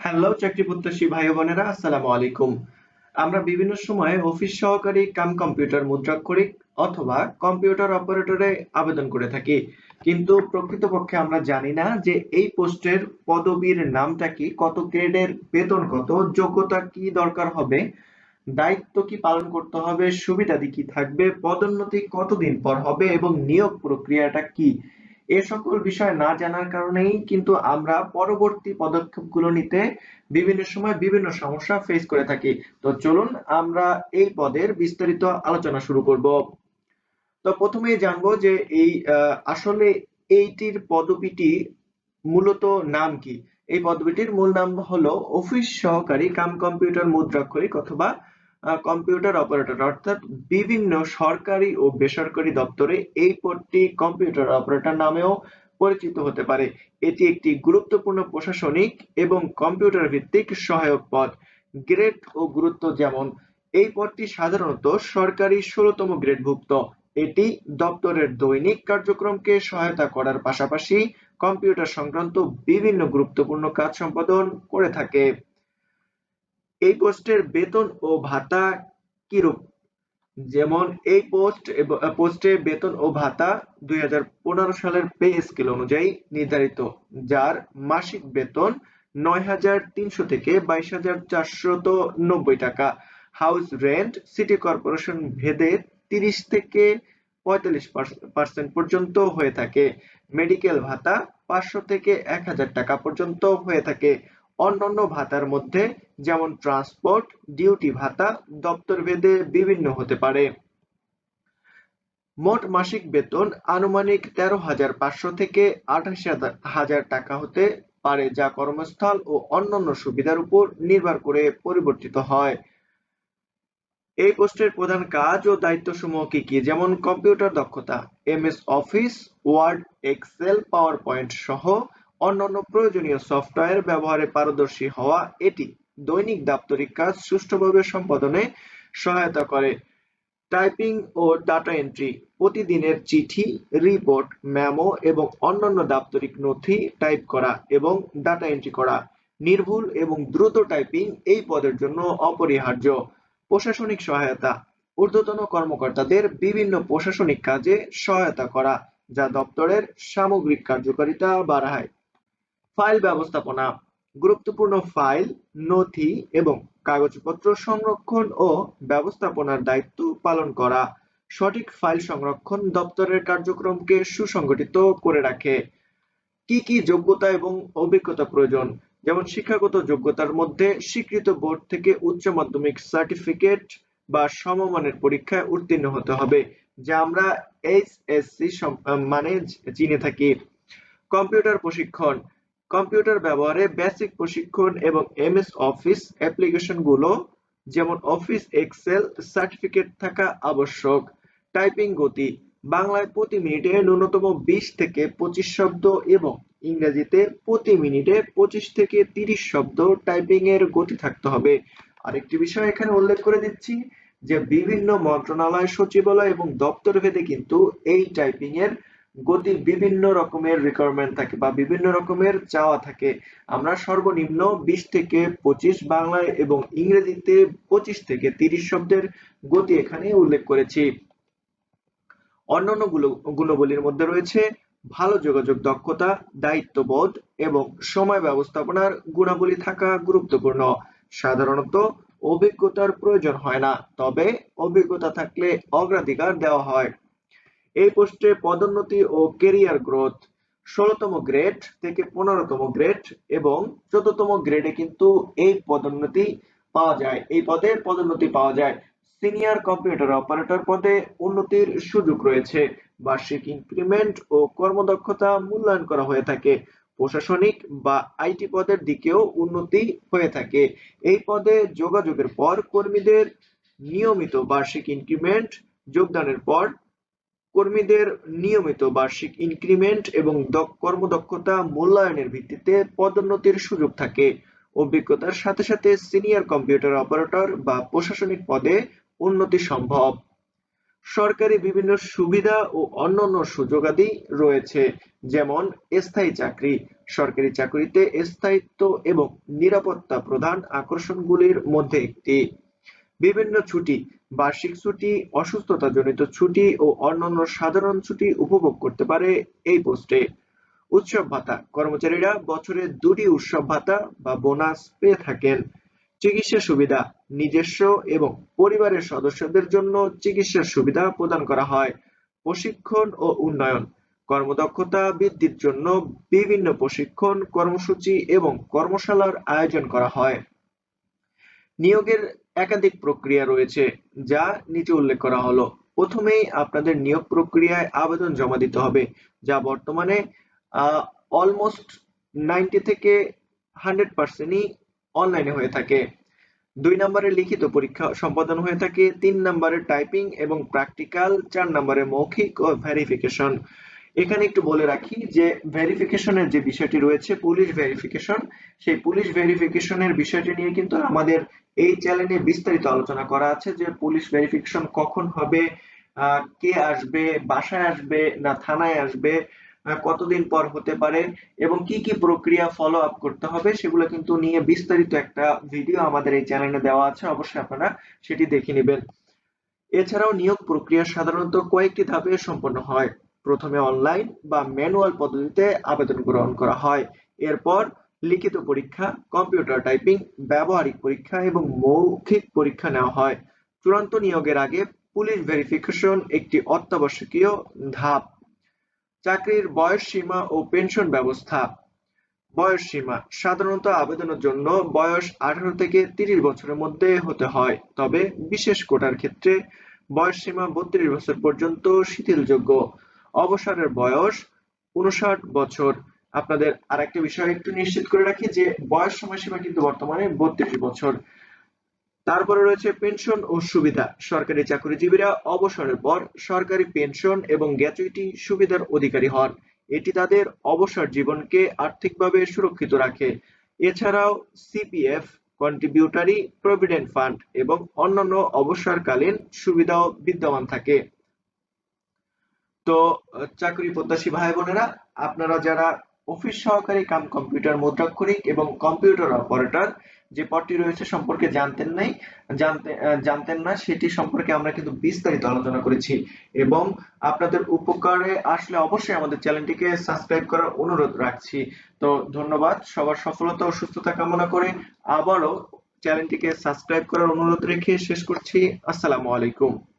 Hello চাকরি প্রত্যাশী ভাই বোনেরা, আসসালামু আলাইকুম। আমরা বিভিন্ন সময়ে অফিস সহকারী কাম কম্পিউটার মুদ্রাক্ষরিক অথবা কম্পিউটার অপারেটরে আবেদন করে থাকি। কিন্তু প্রকৃতপক্ষে আমরা জানি না যে এই পোস্টের পদবীর নামটা কি, কত গ্রেডের, বেতন কত, যোগ্যতা কি দরকার হবে, দায়িত্ব কি পালন করতে হবে, সুবিধাদি কি থাকবে, পদোন্নতি কতদিন পর হবে এবং নিয়োগ প্রক্রিয়াটা কি এ সকল বিষয় না জানার কারণেই কিন্তু আমরা পরবর্তী পদক্ষেপগুলো নিতে বিভিন্ন সময় বিভিন্ন সমস্যা ফেস করে থাকি। তো চলুন আমরা এই পদের বিস্তারিত আলোচনা শুরু করব। তো প্রথমেই জানব যে এই আসলে এইটির পদবিটি মূলত নাম কি? এই পদবিটির মূল নাম হলো অফিস সহকারী কাম কম্পিউটার মুদ্রাক্ষরিক অথবা কম্পিউটার অপারেটর অর্থাৎ বিভিন্ন সরকারি ও বেসরকারি দপ্তরে এই পদটি কম্পিউটার অপারেটর নামেও পরিচিত হতে পারে। এটি একটি গুরুত্বপূর্ণ প্রশাসনিক এবং কম্পিউটার ভিত্তিক সহায়ক পদ। গ্রেড ও গুরুত্ব যেমন, এই পদটি সাধারণত সরকারি ষোলতম গ্রেডভুক্ত। এটি দপ্তরের দৈনিক কার্যক্রমকে সহায়তা করার পাশাপাশি কম্পিউটার সংক্রান্ত বিভিন্ন গুরুত্বপূর্ণ কাজ সম্পাদন করে থাকে। এই পোস্টের বেতন ও ভাতা কিরূপ? যেমন এই পোস্ট পোস্টে বেতন ও ভাতা দুই সালের পে স্কেল অনুযায়ী নির্ধারিত, যার মাসিক বেতন নয় হাজার তিনশো থেকে বাইশ টাকা। হাউস রেন্ট সিটি কর্পোরেশন ভেদে তিরিশ থেকে পঁয়তাল্লিশ পার্সেন্ট পর্যন্ত হয়ে থাকে। মেডিকেল ভাতা পাঁচশো থেকে এক হাজার টাকা পর্যন্ত হয়ে থাকে। অন্যান্য ভাতার মধ্যে, যেমন ট্রান্সপোর্ট ডিউটি ভাতা, দপ্তর ভেদে বিভিন্ন হতে পারে। মোট মাসিক বেতন আনুমানিক তেরো হাজার পাঁচশো থেকে আঠাশ হাজার টাকা হতে পারে, যা কর্মস্থল ও অন্যান্য সুবিধার উপর নির্ভর করে পরিবর্তিত হয়। এই পোস্টের প্রধান কাজ ও দায়িত্বসমূহ কি কি? যেমন কম্পিউটার দক্ষতা, MS Office, Word, Excel PowerPoint সহ অন্যান্য প্রয়োজনীয় সফটওয়্যার ব্যবহারে পারদর্শী হওয়া এটি দৈনিক দাপ্তরিক কাজ সুষ্ঠুভাবে সম্পাদনে সহায়তা করে। টাইপিং ও ডাটা এন্ট্রি, প্রতিদিনের চিঠি, রিপোর্ট, মেমো এবং অন্যান্য দাপ্তরিক নথি টাইপ করা এবং ডাটা এন্ট্রি করা। নির্ভুল এবং দ্রুত টাইপিং এই পদের জন্য অপরিহার্য। প্রশাসনিক সহায়তা, ঊর্ধ্বতন কর্মকর্তাদের বিভিন্ন প্রশাসনিক কাজে সহায়তা করা, যা দপ্তরের সামগ্রিক কার্যকারিতা বাড়ায়। ফাইল ব্যবস্থাপনা, গুরুত্বপূর্ণ ফাইল, নথি এবং কাগজপত্র সংরক্ষণ ও ব্যবস্থাপনার দায়িত্ব পালন করা সঠিক ফাইল সংরক্ষণ দপ্তরের কার্যক্রমকে সুসংগঠিত করে রাখে। কি কি যোগ্যতা এবং অভিজ্ঞতা প্রয়োজন? যেমন শিক্ষাগত যোগ্যতার মধ্যে স্বীকৃত বোর্ড থেকে উচ্চ মাধ্যমিক সার্টিফিকেট বা সমমানের পরীক্ষায় উত্তীর্ণ হতে হবে, যা আমরা এইচএসসি মানে চিনে থাকি। কম্পিউটার প্রশিক্ষণ কম্পিউটার ব্যবহারে বেসিক প্রশিক্ষণ এবং এমএস অফিস অ্যাপ্লিকেশনগুলো যেমন অফিস এক্সেল সার্টিফিকেট থাকা আবশ্যক। টাইপিং গতি, বাংলায় প্রতি মিনিটে ন্যূনতম বিশ থেকে পঁচিশ শব্দ এবং ইংরেজিতে প্রতি মিনিটে পঁচিশ থেকে তিরিশ শব্দ টাইপিং এর গতি থাকতে হবে। আরেকটি বিষয় এখানে উল্লেখ করে দিচ্ছি, যে বিভিন্ন মন্ত্রণালয়, সচিবালয় এবং দপ্তর ভেদে কিন্তু এই টাইপিং এর গতি বিভিন্ন রকমের রিকোয়ারমেন্ট থাকে বা বিভিন্ন রকমের চাওয়া থাকে। আমরা সর্বনিম্ন বিশ থেকে পঁচিশ বাংলায় এবং ইংরেজিতে পঁচিশ থেকে তিরিশ শব্দের গতি এখানে উল্লেখ করেছি। অন্যান্য গুণবলীর মধ্যে রয়েছে ভালো যোগাযোগ দক্ষতা, দায়িত্ববোধ এবং সময় ব্যবস্থাপনার গুণাবলী থাকা গুরুত্বপূর্ণ। সাধারণত অভিজ্ঞতার প্রয়োজন হয় না, তবে অভিজ্ঞতা থাকলে অগ্রাধিকার দেওয়া হয়। এই পোস্টে পদোন্নতি ও কেরিয়ার গ্রোথ ষোলতম গ্রেড থেকে পনেরোতম গ্রেড এবং চোদ্দতম গ্রেডে কিন্তু এই পদোন্নতি পাওয়া যায়। এই পদে পদোন্নতি পাওয়া যায়। সিনিয়র কম্পিউটার অপারেটর পদে উন্নতির সুযোগ রয়েছে। বার্ষিক ইনক্রিমেন্ট ও কর্মদক্ষতা মূল্যায়ন করা হয়ে থাকে। প্রশাসনিক বা আইটি পদের দিকেও উন্নতি হয়ে থাকে। এই পদে যোগাযোগের পর কর্মীদের নিয়মিত বার্ষিক ইনক্রিমেন্ট যোগদানের পর কর্মীদের নিয়মিত বার্ষিক ইনক্রিমেন্ট এবং কর্মদক্ষতা মূল্যায়নের ভিত্তিতে পদোন্নতির সুযোগ থাকে। অভিজ্ঞতার সাথে সাথে সিনিয়র কম্পিউটার অপারেটর বা প্রশাসনিক পদে উন্নতি সম্ভব। সরকারি বিভিন্ন সুবিধা ও অন্যান্য সুযোগাদি রয়েছে, যেমন স্থায়ী চাকরি। সরকারি চাকরিতে স্থায়িত্ব এবং নিরাপত্তা প্রধান আকর্ষণগুলির মধ্যে একটি। বিভিন্ন ছুটি, বার্ষিক ছুটি অসুস্থতা জনিত ছুটি ও অন্যান্য সাধারণ ছুটি উপভোগ করতে পারে এই পোস্টে। উৎসব ভাতা, কর্মচারীরা বছরে দুটি উৎসব ভাতা বা বোনাস পেয়ে থাকেন। চিকিৎসা সুবিধা, নিজস্ব এবং পরিবারের সদস্যদের জন্য চিকিৎসার সুবিধা প্রদান করা হয়। প্রশিক্ষণ ও উন্নয়ন, কর্মদক্ষতা বৃদ্ধির জন্য বিভিন্ন প্রশিক্ষণ, কর্মসূচি এবং কর্মশালার আয়োজন করা হয়। নিয়োগের একাধিক প্রক্রিয়া রয়েছে যা নিচে উল্লেখ করা হলো। প্রথমেই আপনাদের নিয়োগ প্রক্রিয়ায় আবেদন জমা দিতে হবে, যা বর্তমানে অলমোস্ট নাইনটি থেকে হান্ড্রেড পার্সেন্টই অনলাইনে হয়ে থাকে। দুই নম্বরে লিখিত পরীক্ষা সম্পাদন হয়ে থাকে, তিন নম্বরে টাইপিং এবং প্র্যাকটিক্যাল চার নম্বরে মৌখিক ও ভেরিফিকেশন এখানে একটু বলে রাখি যে ভেরিফিকেশনের যে বিষয়টি রয়েছে পুলিশ ভেরিফিকেশন সেই পুলিশ ভেরিফিকেশনের বিষয়টি নিয়ে কিন্তু আমাদের এই চ্যানেলে বিস্তারিত আলোচনা করা আছে যে পুলিশ ভেরিফিকেশন কখন হবে কে আসবে, বাসায় আসবে না থানায় আসবে কতদিন পর হতে পারে এবং কি কি প্রক্রিয়া ফলো আপ করতে হবে সেগুলো কিন্তু নিয়ে বিস্তারিত একটা ভিডিও আমাদের এই চ্যানেলে দেওয়া আছে, অবশ্যই আপনারা সেটি দেখে নেবেন। এছাড়াও নিয়োগ প্রক্রিয়া সাধারণত কয়েকটি ধাপে সম্পন্ন হয়। প্রথমে অনলাইন বা ম্যানুয়াল পদ্ধতিতে আবেদন গ্রহণ করা হয়। এরপর লিখিত পরীক্ষা কম্পিউটার টাইপিং ব্যবহারিক পরীক্ষা এবং মৌখিক পরীক্ষা নেওয়া হয়। চূড়ান্ত নিয়োগের আগে পুলিশ ভেরিফিকেশন একটি অত্যাবশ্যকীয় ধাপ। চাকরির বয়স সীমা ও পেনশন ব্যবস্থা। বয়স সীমা, সাধারণত আবেদনের জন্য বয়স আঠারো থেকে তিরিশ বছরের মধ্যে হতে হয়। তবে বিশেষ কোটার ক্ষেত্রে বয়স সীমা বত্রিশ বছর পর্যন্ত শিথিলযোগ্য। অবসরের বয়স উনষাট বছর। আপনাদের আর একটা বিষয় একটু নিশ্চিত করে রাখি যে, বয়স সময়সীমা কিন্তু বর্তমানে বত্রিশ বছর। তারপরে রয়েছে পেনশন ও সুবিধা। সরকারি চাকরিজীবীরা অবসরের পর সরকারি পেনশন এবং গ্যাচুইটি সুবিধার অধিকারী হন। এটি তাদের অবসর জীবনকে আর্থিকভাবে সুরক্ষিত রাখে। এছাড়াও সিপিএফ, কন্ট্রিবিউটারি, প্রভিডেন্ট ফান্ড এবং অন্যান্য অবসরকালীন সুবিধাও বিদ্যমান থাকে। তো, চাকরি প্রত্যাশী ভাই বোনেরা, আপনারা যারা অফিস সহকারী কাম কম্পিউটার মুদ্রাক্ষরিক এবং কম্পিউটার অপারেটর, যে পদটি রয়েছে সম্পর্কে জানতেন নাই, জানতে জানতেন না, সেটি সম্পর্কে আমরা কিন্তু বিস্তারিত আলোচনা করেছি। এবং আপনাদের উপকারে আসলে অবশ্যই আমাদের চ্যানেলটিকে সাবস্ক্রাইব করার অনুরোধ রাখছি। তো ধন্যবাদ, সবার সফলতা ও সুস্থতা কামনা করে আবারও চ্যানেলটিকে সাবস্ক্রাইব করার অনুরোধ রেখে শেষ করছি। আসসালামু আলাইকুম।